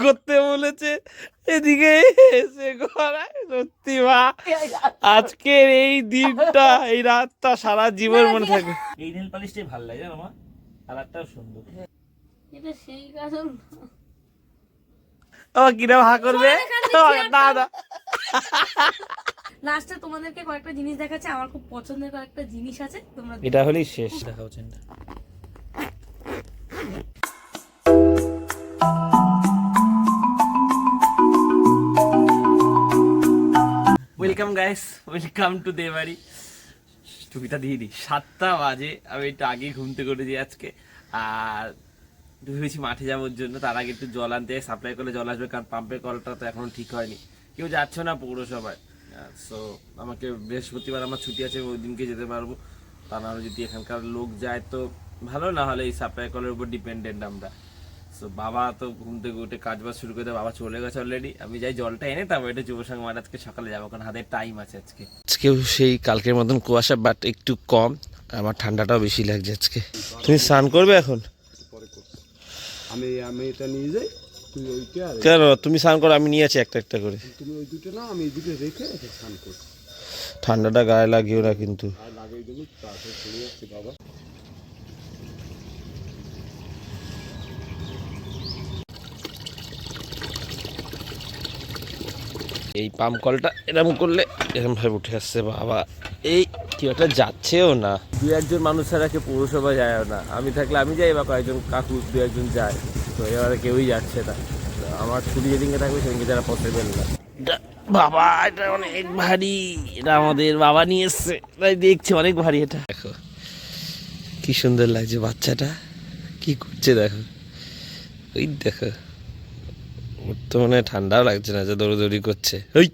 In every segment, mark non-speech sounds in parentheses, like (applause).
করতে বলেছে। এদিকে এসে করায় সত্যি মা আজকের এই দিনটা এই রাতটা সারা জীবন মনে থাকবে। এই নীল পালিশটাই ভালো লাগে জানো মা কালারটাও সুন্দর। এটা সেই কারণ। ও কিরম হা করবে? না না লাস্টে তোমাদেরকে কয়েকটা জিনিস দেখাচ্ছে আমার খুব পছন্দের কয়েকটা জিনিস আছে তোমরা এটা হলেই শেষ। দেখা হচ্ছে গাইস ওয়েলকাম টু দেবাড়ি টুপিটা দিয়ে দিই। সাতটা বাজে। আমি একটু আগে ঘুম থেকে উঠেছি আজকে। আর ভেবেছি মাঠে যাওয়ার জন্য। তার আগে একটু জল আনতে সাপ্লাই করলে জল আসবে। কারণ পাম্পের কলটা তো এখনও ঠিক হয়নি। কেউ যাচ্ছে না পৌরসভায়। সো আমাকে বৃহস্পতিবার আমার ছুটি আছে, ওই দিনকে যেতে পারব। তা না হলে যদি এখানকার লোক যায় তো ভালো। না হলে এই সাপ্লাই কলের উপর ডিপেন্ডেন্ট আমরা। সো বাবা তো ঘুম থেকে উঠে কাজ বাজ শুরু করে দেয় বাবা চলে গেছে অলরেডি আমি যাই জলটা এনে তারপর এটা যুব সংঘ আজকে সকালে যাব কারণ হাতে টাইম আছে আজকে। আজকেও সেই কালকের মতন কুয়াশা বাট একটু কম। আমার ঠান্ডাটাও বেশি লাগছে আজকে। তুমি স্নান করবে এখন? আমি আমি এটা নিয়ে যাই তুই ওইটা কেন? তুমি স্নান করো আমি নিয়ে আছি একটা একটা করে। তুমি ওই দুটো না আমি এই দুটো রেখে স্নান করি ঠান্ডাটা গায়ে লাগিও না কিন্তু। লাগিয়ে দিলে তাড়াতাড়ি চলে যাচ্ছে বাবা। এই পাম্প কলটা এরকম করলে এরকম ভাবে উঠে আসছে বাবা। এই কি একটা যাচ্ছেও না। দু একজন মানুষ ছাড়া কেউ পৌরসভা যায় না। আমি থাকলে আমি যাই বা কয়েকজন কাকু দু একজন যায়। তো এবারে কেউই যাচ্ছে না। আমার ছুটি যেদিনকে থাকবে সেদিনকে যারা পসিবল না। বাবা এটা অনেক ভারী। এটা আমাদের বাবা নিয়ে এসছে। তাই দেখছি অনেক ভারী এটা। দেখো কি সুন্দর লাগছে বাচ্চাটা। কি করছে দেখো। ওই দেখো। ওর তো মনে হয় ঠান্ডাও লাগছে না যে দৌড়দৌড়ি করছে। ওই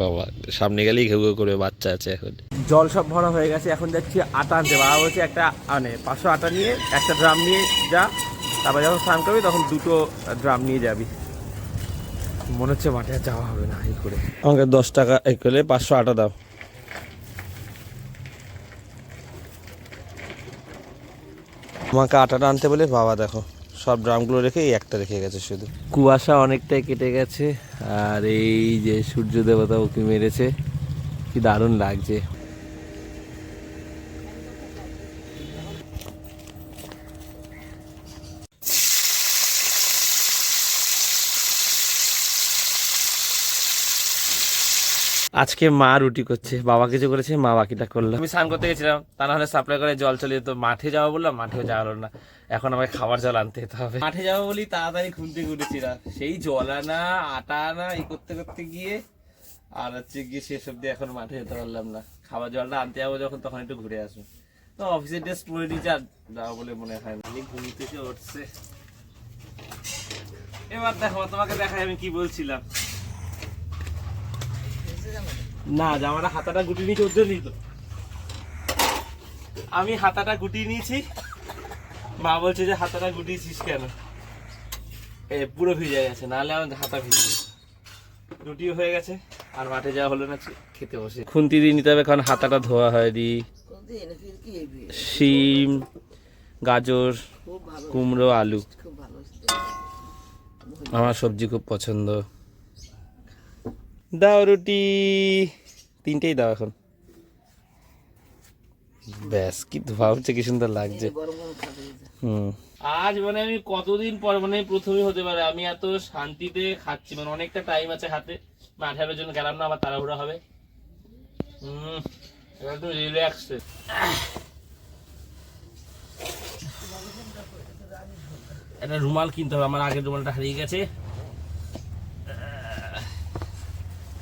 বাবা সামনে গেলেই ঘেউ ঘেউ করে বাচ্চা আছে এখন। জল সব ভরা হয়ে গেছে এখন যাচ্ছি আটা আনতে। বাবা বলছে একটা আনে পাঁচশো আটা নিয়ে একটা ড্রাম নিয়ে যা। তারপর যখন স্নান করবি তখন দুটো ড্রাম নিয়ে যাবি। মনে হচ্ছে মাঠে যাওয়া হবে না এই করে। আমাকে দশ টাকা এই করে পাঁচশো আটা দাও। আমাকে আটাটা আনতে বলে বাবা দেখো। সব ড্রামগুলো রেখে এই একটা রেখে গেছে শুধু। কুয়াশা অনেকটাই কেটে গেছে, আর এই যে সূর্য দেবতা ওকে মেরেছে, কি দারুণ লাগছে। আজকে মা রুটি করছে বাবা কিছু করেছে মা বাকিটা করল। আমি স্নান করতে গেছিলাম তা না হলে সাপ্লাই করে জল চলে যেত মাঠে যাওয়া বললাম মাঠেও যাওয়া হলো না। এখন আমাকে খাবার জল আনতে যেতে হবে। মাঠে যাব বলি তাড়াতাড়ি ঘুম থেকে উঠেছিলাম সেই জল আনা আটা আনা এই করতে করতে গিয়ে আর হচ্ছে গিয়ে শেষ অব্দি এখন মাঠে যেতে পারলাম না। খাবার জলটা আনতে যাব যখন তখন একটু ঘুরে আসব। তো অফিসের ড্রেস পরে নিয়েছি আর যাব বলে মনে হয় ঘুম থেকে উঠছে। এবার দেখো তোমাকে দেখাই আমি কি বলছিলাম। না জামাটা হাতাটা গুটিয়ে নিয়েছি ওর জন্যই তো। আমি হাতাটা গুটিয়ে নিয়েছি। মা বলছে যে হাতাটা গুটিয়েছিস কেন? এ পুরো ভিজে গেছে নাহলে আমার হাতা ভিজে রুটিও হয়ে গেছে আর মাঠে যাওয়া হলো না খেতে বসে। খুন্তি দিয়ে নিতে হবে কারণ হাতাটা ধোয়া হয়নি শিম গাজর কুমড়ো আলু। আমার সবজি খুব পছন্দ। দাও রুটি। তিনটেই দাও এখন। ব্যাস কি ধোয়া হচ্ছে কি সুন্দর লাগছে। হুম। আজ মানে আমি কতদিন পর মানে প্রথমই হতে পারে আমি এত শান্তিতে খাচ্ছি মানে অনেকটা টাইম আছে হাতে। মাঠের জন্য গেলাম না আবার তাড়াহুড়া হবে। হুম একটু রিল্যাক্স একটা রুমাল কিনতে হবে আমার আগের রুমালটা হারিয়ে গেছে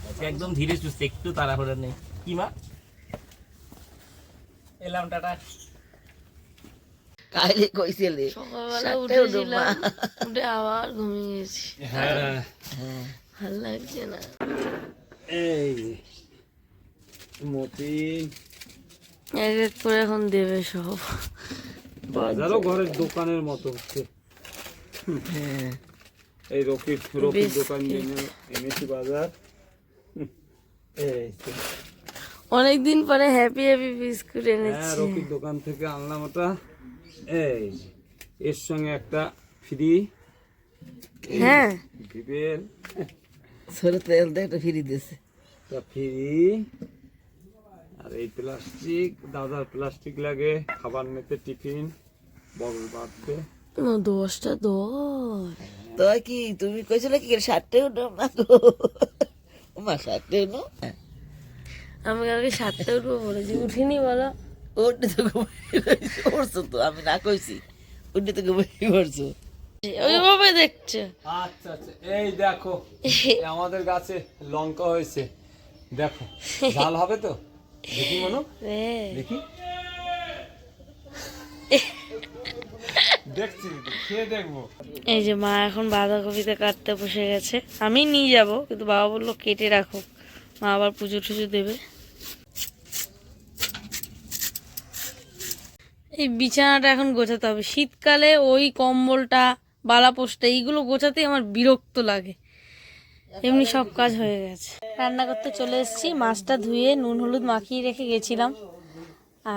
আজকে একদম ধীরে সুস্থে একটু তাড়াহুড়া নেই। কি মা? এলাম টাটা। কাইলে কইছিলে সকালবেলা উঠেছিলাম উঠে আবার ঘুমিয়ে গেছি হ্যাঁ। ভালো লাগছে না। এই মতিন। এক এক করে এখন দেবে সব। বাজারও ঘরের দোকানের মতো হচ্ছে। এই রকির রকির দোকান নিয়ে এনেছি বাজার। অনেকদিন পরে হ্যাপি হ্যাপি বিস্কুট হ্যাঁ এনেছি রকির দোকান থেকে আনলাম ওটা। এই এর সঙ্গে একটা ফ্রি হ্যাঁ। ভিভেন সরে তেল দিয়ে একটা ফিরি দিয়েছে। তা ফ্রি আর এই প্লাস্টিক দাদার প্লাস্টিক লাগে খাবার নিতে টিফিন বগল বাঁধতে দশটা দশ। তো কি তুমি কইছিলে কি ষাটটে উঠো না গো মা ষাটটে উঠো আমি কালকে সাতটা উঠবো বলেছি। উঠিনি বলো। উঠে তো ঘুমিয়ে রয়েছে। তো আমি না কইছি। উঠে তো ঘুমিয়ে পড়ছো ওইভাবে দেখছ। আচ্ছা আচ্ছা। এই দেখো আমাদের গাছে লঙ্কা হয়েছে। দেখো ঝাল হবে তো? দেখি মনো। হ্যাঁ দেখি। দেখছি, খেয়ে দেখব। এই যে মা এখন বাঁধাকপিতে কাটতে বসে গেছে। আমি নিয়ে যাব, কিন্তু বাবা বলল কেটে রাখো। মা আবার পুজো টুজো দেবে। এই বিছানাটা এখন গোছাতে হবে। শীতকালে ওই কম্বলটা বালাপোষটা এইগুলো গোছাতে আমার বিরক্ত লাগে। এমনি সব কাজ হয়ে গেছে। রান্না করতে চলে এসেছি। মাছটা ধুয়ে নুন, হলুদ মাখিয়ে রেখে গেছিলাম।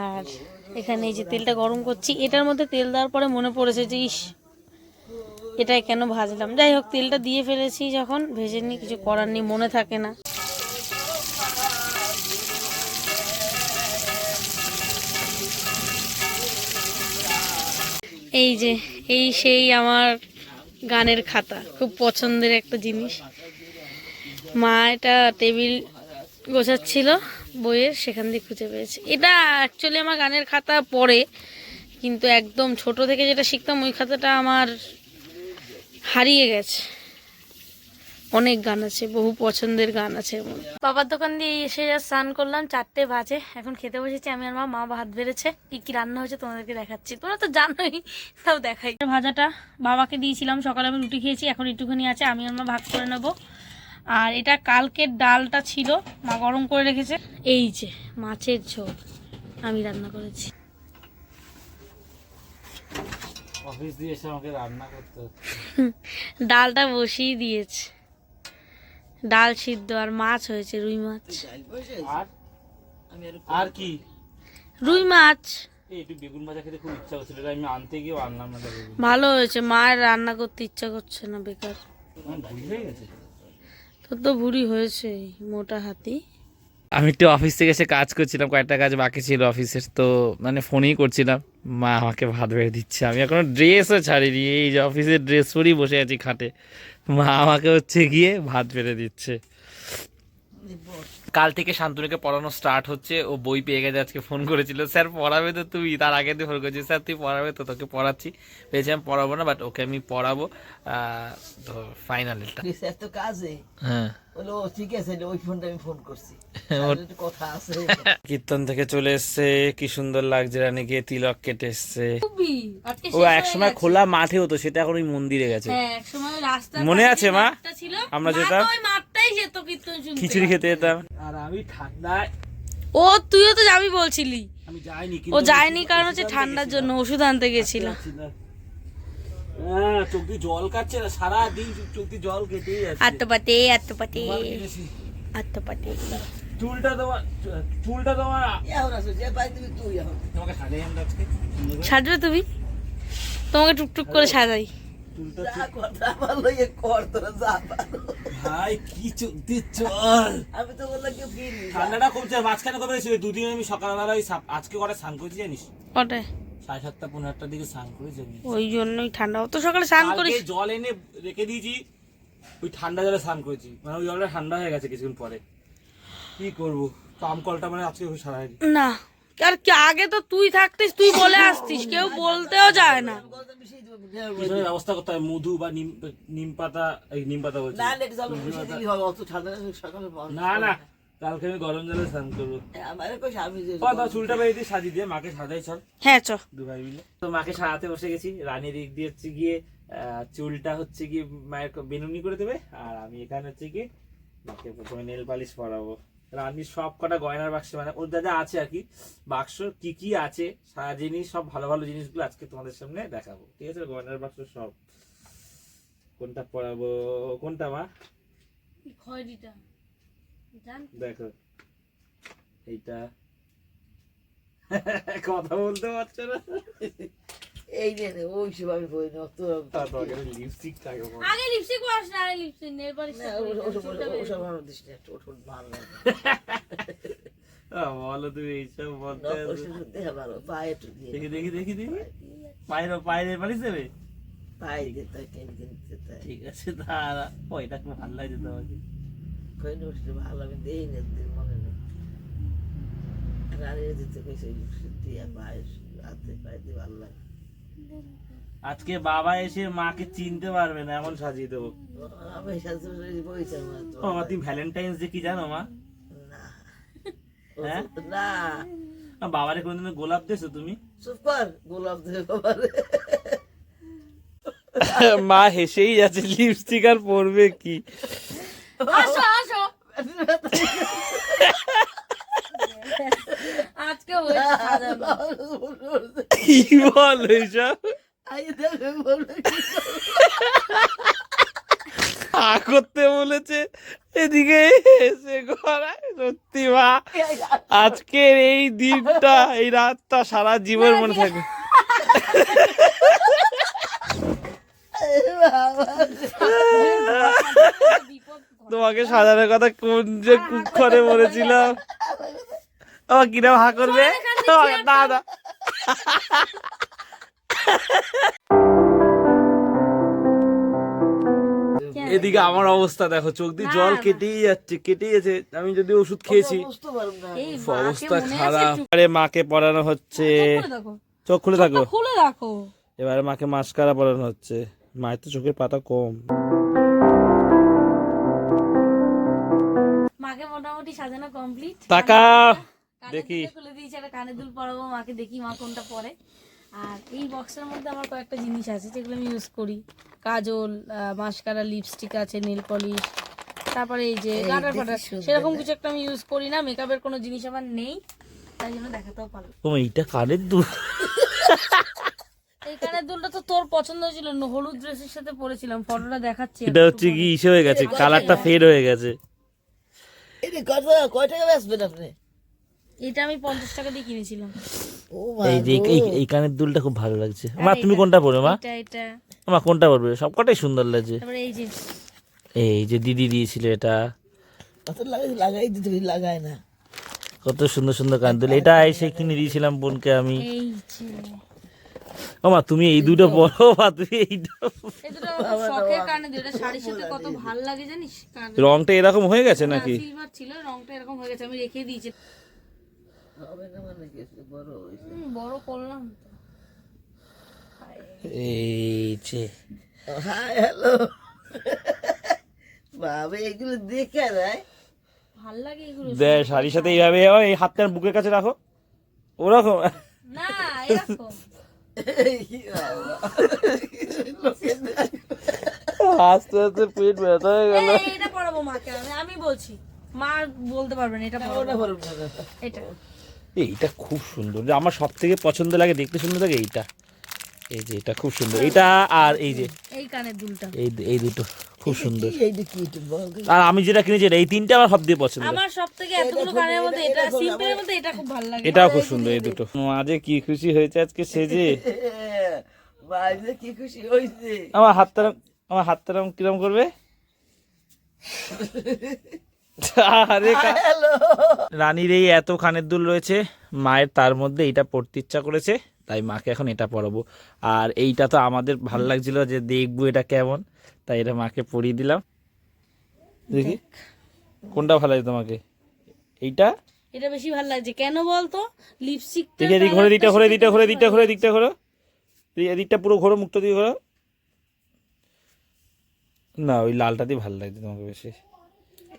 আর এখানে এই যে তেলটা গরম করছি, এটার মধ্যে তেল দেওয়ার পরে মনে পড়েছে যে, ইস এটাই কেন ভাজলাম? যাই হোক, তেলটা দিয়ে ফেলেছি যখন, ভেজে নিই, কিছু করার নেই, মনে থাকে না। এই যে, এই সেই আমার গানের খাতা, খুব পছন্দের একটা জিনিস। মা এটা টেবিল গোছাচ্ছিল। বইয়ের সেখান দিয়ে খুঁজে পেয়েছি। এটা অ্যাকচুয়ালি আমার গানের খাতা পড়ে কিন্তু একদম ছোট থেকে যেটা শিখতাম ওই খাতাটা আমার হারিয়ে গেছে। অনেক গান আছে বহু পছন্দের গান আছে। বাবার দোকান দিয়ে এসে যা স্নান করলাম চারটে বাজে। এখন খেতে বসেছি আমি আর মা মা ভাত বেড়েছে। কি কি রান্না হয়েছে তোমাদেরকে দেখাচ্ছি। তোমরা তো জানোই তাও দেখাই। ভাজাটা বাবাকে দিয়েছিলাম সকালে আমি রুটি খেয়েছি এখন একটুখানি আছে আমি আর মা ভাগ করে নেব। আর এটা কালকের ডালটা ছিল মা গরম করে রেখেছে। এই যে মাছের ঝোল আমি রান্না করেছি। অফিস দিয়ে এসে আমাকে রান্না করতে ডালটা বসিয়ে দিয়েছে। ডাল সিদ্ধ আর মাছ হয়েছে রুই মাছ। আর? আর কি? রুই মাছ। ভালো হয়েছে মায়ের রান্না করতে ইচ্ছা করছে না বেকার। হয়ে গেছে? তো বুড়ি হয়েছে মোটা হাতি। আমি একটু অফিস থেকে এসে কাজ করছিলাম কয়েকটা কাজ বাকি ছিল অফিসের তো মানে ফোনেই করছিলাম। মা আমাকে ভাত বেড়ে দিচ্ছে আমি এখনও ড্রেসও ছাড়িনি এই যে অফিসের ড্রেস পরেই বসে আছি খাটে। মা আমাকে হচ্ছে গিয়ে ভাত বেড়ে দিচ্ছে। কাল থেকে শান্তনুকে পড়ানো স্টার্ট হচ্ছে ও বই পেয়ে গেছে আজকে ফোন করেছিল। স্যার পড়াবে তো তুই তার আগে দিয়ে ফোন করেছি স্যার তুই পড়াবে তো তোকে পড়াচ্ছি। ভেবেছিলাম পড়াবো না বাট ওকে আমি পড়াবো। আহ, তো ফাইনাল এটা স্যার তো কাজে? হ্যাঁ। বলো ঠিক আছে ওই ফোনটা আমি ফোন করছি। (laughs) কথা আছে। (laughs) কীর্তন থেকে চলে এসছে কি সুন্দর লাগছে রানী গিয়ে তিলক কেটে এসছে। ও একসময় খোলা মাঠে হতো সেটা এখন ওই মন্দিরে গেছে। হ্যাঁ একসময় রাস্তা মনে আছে, মা? আমরা যেতাম? তো ওই মাঠটাই যেত কীর্তন শুনতে। খিচুড়ি খেতে যেতাম। আর আমি ঠান্ডায়। ও তুইও তো যাবি বলছিলি। আমি যাইনি ও যায়নি কারণ হচ্ছে ঠান্ডার জন্য ওষুধ আনতে গেছিল হ্যাঁ চোখ দিয়ে জল কাটছে না সারাদিন চোখ দিয়ে জল কেটেই যাচ্ছে। আত্মপাতে আত্মপাতে। আত্মপাতে। চুলটা তোমার চুলটা তোমার এখন আসো যে পাই তুমি তোমাকে সাজাই আমরা আজকে? সুন্দর করে। সাজবে তুমি? তোমাকে টুকটুক করে সাজাই। চুলটা কথা কর তোরা যা পারো। ভাই কি দিয়ে চল আমি তো বললাম ফিরি ঠান্ডাটা কমছে মাঝখানে কবে ছিল দুদিন আমি সকালবেলা ওই আজকে কটা স্নান করেছি জানিস? ওটাই সাড়ে সাতটা পনেরো আটটার দিকে স্নান করেছি আমি ওই জন্যই ঠান্ডা। অত সকালে স্নান করিস জল এনে রেখে দিয়েছি ওই ঠান্ডা জলে স্নান করেছি। মানে ওই জলটা ঠান্ডা হয়ে গেছে কিছুক্ষণ পরে। কি করব? পাম কলটা মানে আজকে সারাই না। আর কি আগে তো তুই থাকতিস তুই বলে আসতিস কেউ বলতেও যায় না। পিছনে ব্যবস্থা করতে হয়? মধু বা নিম নিম পাতা এই নিম পাতা বলছি। না হবে? না না কালকে আমি গরম জলে স্নান করব। চুলটা বেরিয়ে সাজিয়ে দিয়ে মাকে সাজাই চল। হ্যাঁ চ দু ভাই মিলে। তো মাকে সাজাতে বসে গেছি রানীর দিক দিয়ে হচ্ছে গিয়ে আহ, চুলটা হচ্ছে গিয়ে মায়ের ক- বেনুনি করে দেবে আর আমি এখানে হচ্ছে গিয়ে মাকে প্রথমে নেল পালিশ পরাবো। রানীর সব কটা গয়নার বাক্সে মানে ওর যা যা আছে আর কি বাক্স কি কি আছে সারা জিনিস সব ভালো ভালো জিনিসগুলো আজকে তোমাদের সামনে দেখাবো। ঠিক আছে? গয়নার বাক্স সব। কোনটা পরাবো? কোনটা মা? খয়রিটা। দেখো। এইটা। (laughs) কথা বলতে পারছ না? এই নে নে ওই সব আমি বই না তো লিপস্টিক থাকে আগে লিপস্টিক ওয়াশ না আগে লিপস্টিক নেল পালিশ না ও- ওসব ওসব আমার দিস না একটু ওঠো ভালো লাগে। বলো তুমি এইসব বলতে না, ওসব দেখা ভালো পায়ে একটু দিয়ে দেখি দেখি দেখি দেখি। পায়ের পায়ের পালিশ দেবে? পায়ে কেন ঠিক আছে খুব ভালো লাগছে তোমাকে। কই ভালো আমি দেই না মনে নেই। রানীর দিতে কইছে দিয়ে পায়ে হাতে পায়ে দিয়ে ভালো লাগে আজকে বাবা এসে মাকে চিনতে পারবে না এমন সাজিয়ে দেবো। মা তুমি ভ্যালেন্টাইন্স ডে কি জানো মা? না। হ্যাঁ? বাবারে কোনদিন গোলাপ দিয়েছ তুমি? চুপ কর গোলাপ দেবে বাবারে। মা হেসেই যাচ্ছে লিপস্টিক আর পরবে কি? আসো আসো। আজকে হয়েছে সাজানো। (laughs) কি বল এইসব দেখে করতে বলেছে এদিকে এসে করায় সত্যি মা আজকের এই দিনটা এই রাতটা সারা জীবন মনে থাকবে তোমাকে সাজানোর কথা কোন যে কুক্ষরে বলেছিলাম আমার কিরম হা করবে না এদিকে আমার অবস্থা দেখো চোখ দিয়ে জল কেটেই যাচ্ছে কেটেই যাচ্ছে। আমি যদি ওষুধ খেয়েছি। অবস্থা খারাপ। আরে মাকে পড়ানো হচ্ছে। চোখ খুলে থাকো খুলে দেখো। এবারে মাকে মাস্কারা পড়ানো হচ্ছে। মায়ের তো চোখের পাতা কম। মাকে মোটামুটি সাজানো কমপ্লিট টাকা। দেখি। খুলে দিয়েছি একটা কানের দুল পরাবো মাকে দেখি মা কোনটা পরে। আর এই বক্সের মধ্যে আমার কয়েকটা জিনিস আছে যেগুলো আমি ইউজ করি। কাজল মাস্কারা লিপস্টিক আছে নেল পলিশ তারপরে এই যে গাটার ফাটার সেরকম কিছু একটা আমি ইউজ করি না মেকআপের কোনো জিনিস আমার নেই তাই জন্য দেখাতেও পারল ও এইটা কানের দুল? এই কানের দুলটা তো তোর পছন্দ হয়েছিল না, হলুদ ড্রেসের সাথে পরেছিলাম ফটোটা দেখাচ্ছি এটা হচ্ছে কি ইসে হয়ে গেছে কালারটা ফেড হয়ে গেছে। যে কত কয় টাকা বেচবেন আপনি? এটা আমি পঞ্চাশ টাকা দিয়ে কিনেছিলাম। এই যে এই এই কানের দুলটা খুব ভালো লাগছে। মা তুমি কোনটা পরবে মা? এটা এটা। মা কোনটা পরবে? সবকটাই সুন্দর লাগছে। তারপরে এই যে এই যে দিদি দিয়েছিল এটা। কত লাগাই লাগাই দিতে লাগায় না। কত সুন্দর সুন্দর কান দুল। এটা এসে কিনে দিয়েছিলাম বোনকে আমি। এই ও মা তুমি এই দুটো পরো মা তুমি এই দুটো শখের কানে দিই এটা শাড়ির সাথে কত ভালো লাগে জানিস? কানে রংটা এরকম হয়ে গেছে নাকি? ছিল রংটা এরকম হয়ে গেছে আমি রেখে দিয়েছি। হবে না মানে কি বড় হয়েছে। বড় করলাম তো। এই যে হাই হ্যালো। বাবা এগুলো দেখে দেয়। ভালো লাগে এগুলো দে শাড়ির সাথে এইভাবে এই হাতটা বুকের কাছে রাখো। ওরকম। না এরকম। আস্তে আস্তে পেট ব্যথা হয়ে গেল। এটা মাকে আমি বলছি। মা বলতে পারবেন এটা এটা। এইটা খুব সুন্দর। যে আমার সব থেকে পছন্দ লাগে দেখতে সুন্দর লাগে এইটা। এই যে এটা খুব সুন্দর। এটা আর এই যে এই কানের দুলটা। এই এই দুটো খুব সুন্দর। এইটা কি একটু বল আর আমি যেটা কিনেছি এটা এই তিনটা আমার সব দিয়ে পছন্দ। আমার সব থেকে এতগুলো কানের মধ্যে এটা সিম্পলের মধ্যে এটা খুব ভালো লাগে। এটাও খুব সুন্দর এই দুটো। মাঝে কি খুশি হয়েছে আজকে সেজে বাইরে (laughs) কি খুশি হয়েছে? আমার হাতটা আমার হাতটা কিরম করবে? (laughs) আরে রানীর এই এত খানের দুল রয়েছে মায়ের তার মধ্যে এইটা পড়তে ইচ্ছা করেছে তাই মাকে এখন এটা পরাবো আর এইটা তো আমাদের ভালো লাগছিল যে দেখব এটা কেমন তাই এটা মাকে পরিয়ে দিলাম। দেখি কোনটা ভালো লাগে তোমাকে? এইটা? এটা বেশি ভালো লাগছে। কেন বলতো? লিপস্টিক দেখি এদিক ঘরে দিকটা ঘরে দিকটা ঘরে দিকটা ঘরে দিকটা ঘোরো। এই- এদিকটা পুরো ঘোরো মুক্ত দিয়ে ঘোরো না ওই লালটা দিয়ে ভালো লাগছে তোমাকে বেশি।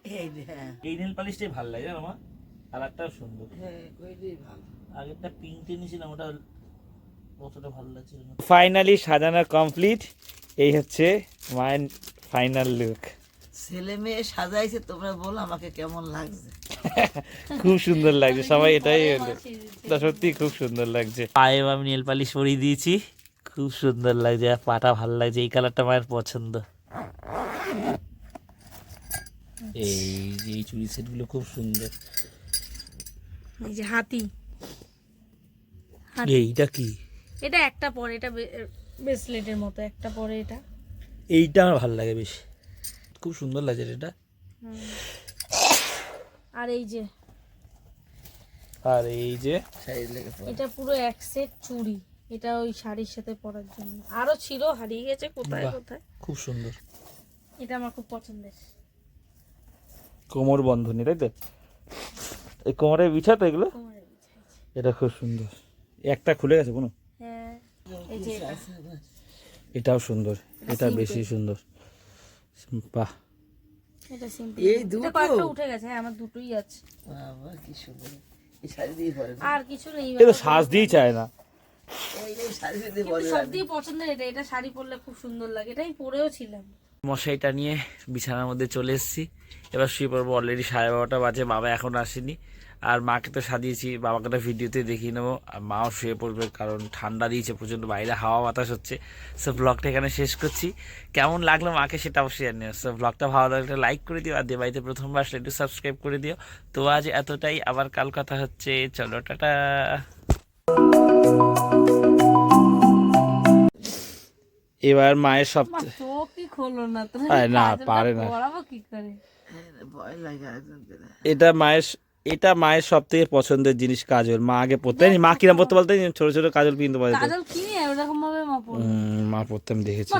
এই হ্যাঁ। এই নেল পালিশটাই ভালো লাগে জানো মা? কালারটাও সুন্দর। হ্যাঁ ভালো। আগেরটা পিঙ্কটা নিয়েছিলাম ওটা অতটা ভালো লাগছিল ফাইনালি সাজানো কমপ্লিট এই হচ্ছে মায়ের ফাইনাল লুক ছেলে মেয়ে সাজাইছে তোমরা বলো আমাকে কেমন লাগছে। খুব সুন্দর লাগছে সবাই এটাই হলো। তা সত্যি খুব সুন্দর লাগছে। পায়ে আমি নেল পালিশ পরিয়ে দিয়েছি খুব সুন্দর লাগছে আর পাটা ভালো লাগছে এই কালারটা মায়ের পছন্দ। এই যে এই চুড়ি সেটগুলো খুব সুন্দর। এই যে হাতি। এইটা কি? এটা একটা পরে এটা ব্রেসলেটের মতো একটা পরে এটা। এইটা আমার ভালো লাগে বেশি। খুব সুন্দর লাগছে রে এটা। আর এই যে। আর এই যে। লেগে। এটা পুরো এক সেট চুড়ি। এটা ওই শাড়ির সাথে পরার জন্য। আরও ছিল হারিয়ে গেছে কোথায় কোথায়? খুব সুন্দর। এটা আমার খুব পছন্দের। কোমর বন্ধনী তাই তো? এই কোমরে বিছা তো এগুলো? এটা খুব সুন্দর। একটা খুলে গেছে কোনো? হ্যাঁ। এটা। এটাও সুন্দর। এটা বেশি সুন্দর। বাহ। এটা এই দুটো? উঠে গেছে হ্যাঁ আমার দুটোই আছে। বাবা কি সুন্দর। শাড়ি দিয়ে আর কিছু নেই এ তো সাজ দিয়েই চায় না। এই এই শাড়ি দিয়ে কিন্তু পরে সব দিয়ে পছন্দের এটা। এটা শাড়ি পরলে খুব সুন্দর লাগে। এটাই পরেও ছিলাম। মশাইটা নিয়ে বিছানার মধ্যে চলে এসেছি। এবার শুয়ে পড়ব অলরেডি সাড়ে বারোটা বাজে, বাবা এখন আসেনি। আর মাকে তো সাজিয়েছি, বাবাকে তো ভিডিওতে দেখিয়ে নেব। আর মাও শুয়ে পড়বে, কারণ ঠান্ডা দিয়েছে, প্রচণ্ড বাইরে হাওয়া বাতাস হচ্ছে। সো ব্লগটা এখানে শেষ করছি। কেমন লাগল মাকে সেটা অবশ্যই জানিও। সো ব্লগটা ভালো লাগলে লাইক করে দিও, আর দেবাইতে প্রথমবার আসলে একটু সাবস্ক্রাইব করে দিও। তো আজ এতটাই, আবার কাল কথা হচ্ছে। চলো, টাটা! এবার মায়ের সব না তুমি আরে না, পারে না। এটা মায়ের এটা মায়ের সব থেকে পছন্দের জিনিস কাজল। মা আগে পড়তে জানি মা কিনা পড়তে বলতে ছোট ছোট কাজল কিনতে পারে কাজল কিনে ওরকম ভাবে মা পড়বে মা পড়তে আমি দেখেছি।